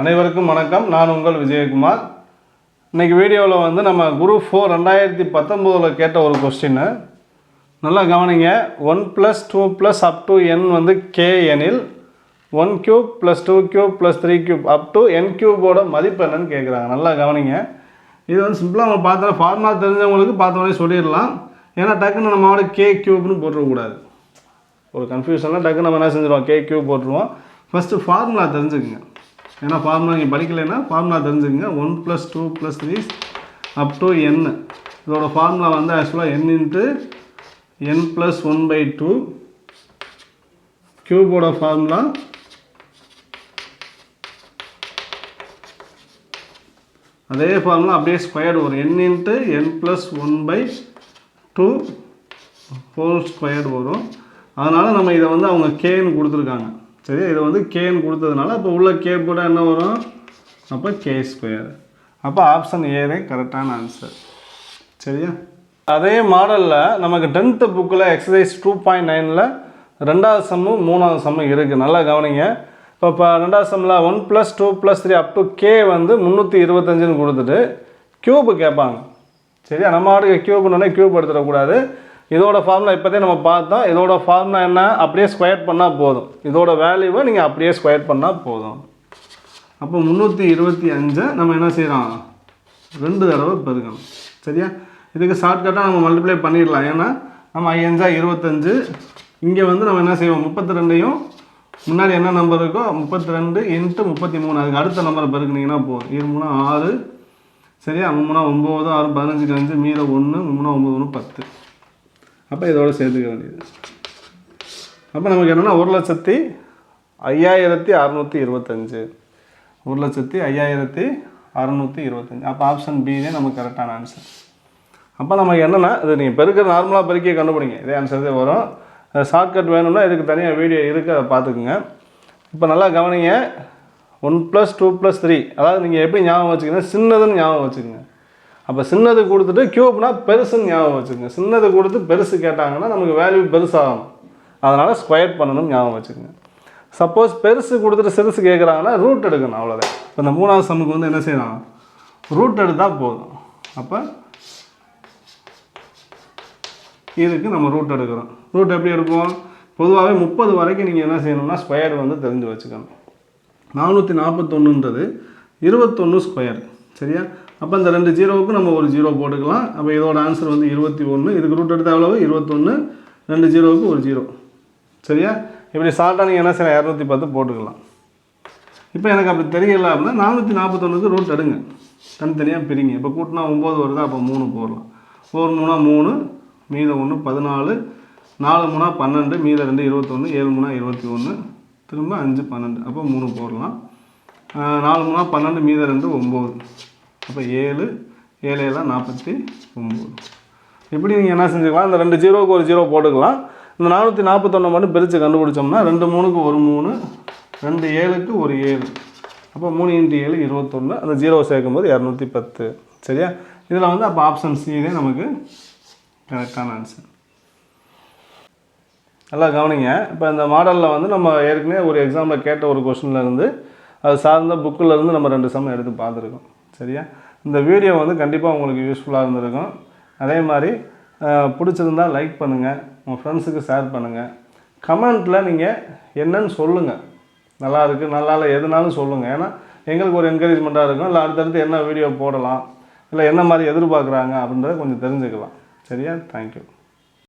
அனைவருக்கும் வணக்கம். நான் உங்கள் விஜயகுமார். இன்றைக்கி வீடியோவில் வந்து நம்ம குரூப் ஃபோர் ரெண்டாயிரத்தி பத்தொம்போதில் கேட்ட ஒரு கொஸ்டின்னு நல்லா கவனிங்க. One plus two plus up to n வந்து கே எனில் one cube plus two cube plus three cube up to n க்யூபோட மதிப்பு என்னன்னு கேட்குறாங்க நல்லா கவனிங்க. இது வந்து சிம்பிளாக அவங்க பார்த்தா ஃபார்முலா தெரிஞ்சவங்களுக்கு பார்த்தோடனே சொல்லிடலாம். ஏன்னா டக்குன்னு நம்மளோட கே க்யூப்னு போட்டுறக்கூடாது ஒரு கன்ஃபியூஷனில் டக்குன்னு நம்ம என்ன செஞ்சிருவோம்? கே க்யூப் போட்டுருவோம். ஃபஸ்ட்டு ஃபார்முலா தெரிஞ்சுக்குங்க. ஏன்னா ஃபார்முலா நீங்கள் படிக்கலைன்னா ஃபார்முலா தெரிஞ்சுக்கங்க. One plus two plus three up to n இதோட ஃபார்முலா வந்து ஆக்சுவலாக n into n plus one by two க்யூபோட formula அதே ஃபார்முலா அப்படியே ஸ்கொயர்டு வரும். N into n plus one by two whole squared வரும். அதனால் நம்ம இதை வந்து அவங்க கேன்னு கொடுத்துருக்காங்க. சரி இதை வந்து கேன்னு கொடுத்ததுனால அப்போ உள்ள கே கூட என்ன வரும்? அப்போ கே ஸ்கொயர் அப்போ ஆப்ஷன் ஏதே கரெக்டான ஆன்சர் சரியா? அதே மாடலில் நமக்கு டென்த்து புக்கில் எக்ஸசைஸ் டூ பாயிண்ட் நைனில் ரெண்டாவது சம்மு மூணாவது சம்மும் இருக்குது நல்லா கவனிங்க. இப்போ இப்போ ரெண்டாவது சம்மில் one plus two plus three up to k வந்து முந்நூற்றி இருபத்தஞ்சுன்னு கொடுத்துட்டு க்யூப்பு கேட்பாங்க. சரியா? நம்ம ஆடுக்கு க்யூப்னோடனே க்யூப் எடுத்துடக்கூடாது. இதோட ஃபார்முலா இப்போதே நம்ம பார்த்தோம். இதோட ஃபார்முலா என்ன? அப்படியே ஸ்கொயர் பண்ணால் போதும். இதோட வேல்யூவை நீங்கள் அப்படியே ஸ்கொயர் பண்ணால் போதும். அப்போ முந்நூற்றி இருபத்தி அஞ்சை நம்ம என்ன செய்கிறோம் ரெண்டு தடவை பெருக்கணும் சரியா? இதுக்கு ஷார்ட்கட்டாக நம்ம மல்டிப்ளை பண்ணிடலாம். ஏன்னா நம்ம ஐயஞ்சா இருபத்தஞ்சு இங்கே வந்து நம்ம என்ன செய்வோம்? முப்பத்தி ரெண்டையும் முன்னாடி என்ன நம்பர் இருக்கோ முப்பத்தி ரெண்டு இன்ட்டு முப்பத்தி மூணு அதுக்கு அடுத்த நம்பரை பெருக்குனீங்கன்னா போதும். இரு மூணு ஆறு. சரியா? மூணா ஒம்பது ஆறு பதினஞ்சுக்கு அஞ்சு மீத ஒன்று மூணா ஒம்பது ஒன்று பத்து. அப்போ இதோடு சேர்த்துக்க வேண்டியது. அப்போ நமக்கு என்னென்னா ஒரு லட்சத்தி ஐயாயிரத்தி அறநூற்றி இருபத்தஞ்சு. ஒரு லட்சத்தி ஐயாயிரத்தி அறநூற்றி இருபத்தஞ்சு. அப்போ ஆப்ஷன் பினே நமக்கு கரெக்டான ஆன்சர் அப்போ நமக்கு என்னென்னா இது நீங்கள் பெருக்கிற நார்மலாக பெருக்கிய கண்டுபிடிங்க. இதே ஆன்சர் தான் வரும். ஷார்ட்கட் வேணும்னா இதுக்கு தனியாக வீடியோ இருக்குது அதை பார்த்துக்குங்க. இப்போ நல்லா கவனிங்க. One plus two plus three அதாவது நீங்கள் எப்படி ஞாபகம் வச்சுக்கணும் சின்னதுன்னு ஞாபகம் வச்சுக்கோங்க. அப்போ சின்னது கொடுத்துட்டு க்யூப்னா பெருசுன்னு ஞாபகம் வச்சுக்கோங்க. சின்னது கொடுத்து பெருசு கேட்டாங்கன்னா நமக்கு வேல்யூ பெருசாகும். அதனால் ஸ்கொயர் பண்ணணும்னு ஞாபகம் வச்சுக்கோங்க. சப்போஸ் பெருசு கொடுத்துட்டு சிறுசு கேட்குறாங்கன்னா ரூட் எடுக்கணும் அவ்வளோதான் இப்போ இந்த மூணாவது சம்முக்கு வந்து என்ன செய்யணும்? ரூட் எடுத்தால் போதும். அப்போ இதுக்கு நம்ம ரூட் எடுக்கிறோம். ரூட் எப்படி எடுப்போம் பொதுவாகவே முப்பது வரைக்கும் நீங்கள் என்ன செய்யணும்னா ஸ்கொயர் வந்து தெரிஞ்சு வச்சுக்கணும். நானூற்றி நாற்பத்தொன்னுன்றது இருபத்தொன்று ஸ்கொயர் சரியா? அப்போ இந்த ரெண்டு ஜீரோவுக்கு நம்ம ஒரு ஜீரோ போட்டுக்கலாம். அப்போ இதோட ஆன்சர் வந்து இருபத்தி ஒன்று இதுக்கு ரூட் எடுத்த எவ்வளவு இருபத்தொன்று ரெண்டு ஜீரோவுக்கு ஒரு ஜீரோ. சரியா? இப்படி ஷார்ட்டாக நீங்கள் என்ன செய்யலாம்? இரநூத்தி பத்து போட்டுக்கலாம். இப்போ எனக்கு அப்படி தெரியல அப்படின்னா நானூற்றி நாற்பத்தொன்றுக்கு ரூட் எடுங்க. தனித்தனியாக பிரிங்க. இப்போ கூட்டினா ஒம்பது வருதா? அப்போ மூணு போடலாம். ஒரு மூணா மூணு மீதம் ஒன்று பதினாலு நாலு மூணா பன்னெண்டு மீத ரெண்டு இருபத்தொன்று ஏழு மூணா இருபத்தி ஒன்று திரும்ப அஞ்சு பன்னெண்டு. அப்போ மூணு போடலாம். நாலு மூணா பன்னெண்டு மீத ரெண்டு ஒம்பது அப்போ ஏழு ஏழு ஏழாம் நாற்பத்தி ஒம்பது இப்படி நீங்கள் என்ன செஞ்சுக்கலாம்? இந்த ரெண்டு ஜீரோவுக்கு ஒரு ஜீரோ போட்டுக்கலாம். இந்த நானூற்றி நாற்பத்தொன்று மட்டும் பிரித்து கண்டுபிடிச்சோம்னா ரெண்டு மூணுக்கு ஒரு மூணு ரெண்டு ஏழுக்கு ஒரு ஏழு. அப்போ மூணு இன்ட்டு ஏழு இருபத்தொன்று அந்த ஜீரோ சேர்க்கும்போது இரநூத்தி பத்து. சரியா? இதில் வந்து அப்போ ஆப்ஷன் சி நமக்கு கரெக்டான ஆன்சர் நல்லா கவனிங்க. இப்போ இந்த மாடலில் வந்து நம்ம ஏற்கனவே ஒரு எக்ஸாமில் கேட்ட ஒரு கொஷனில் இருந்து அது சார்ந்த புக்கில் இருந்து நம்ம ரெண்டு சம் எடுத்து பார்த்துருக்கோம். சரியா? இந்த வீடியோ வந்து கண்டிப்பாக உங்களுக்கு யூஸ்ஃபுல்லாக இருந்திருக்கும். அதே மாதிரி பிடிச்சிருந்தால் பிடிச்சிருந்தா லைக் பண்ணுங்கள் உங்கள் ஃப்ரெண்ட்ஸுக்கு ஷேர் பண்ணுங்கள் கமெண்ட்டில் நீங்கள் என்னன்னு சொல்லுங்கள் நல்லா இருக்குது நல்லா இல்லை எதுனாலும் சொல்லுங்கள் ஏன்னா எங்களுக்கு ஒரு என்கரேஜ்மெண்ட்டாக இருக்கும். இல்லை அடுத்தடுத்து என்ன வீடியோ போடலாம்? இல்லை என்ன மாதிரி எதிர்பார்க்குறாங்க அப்படின்றத கொஞ்சம் தெரிஞ்சுக்கலாம். சரியா? தேங்க்யூ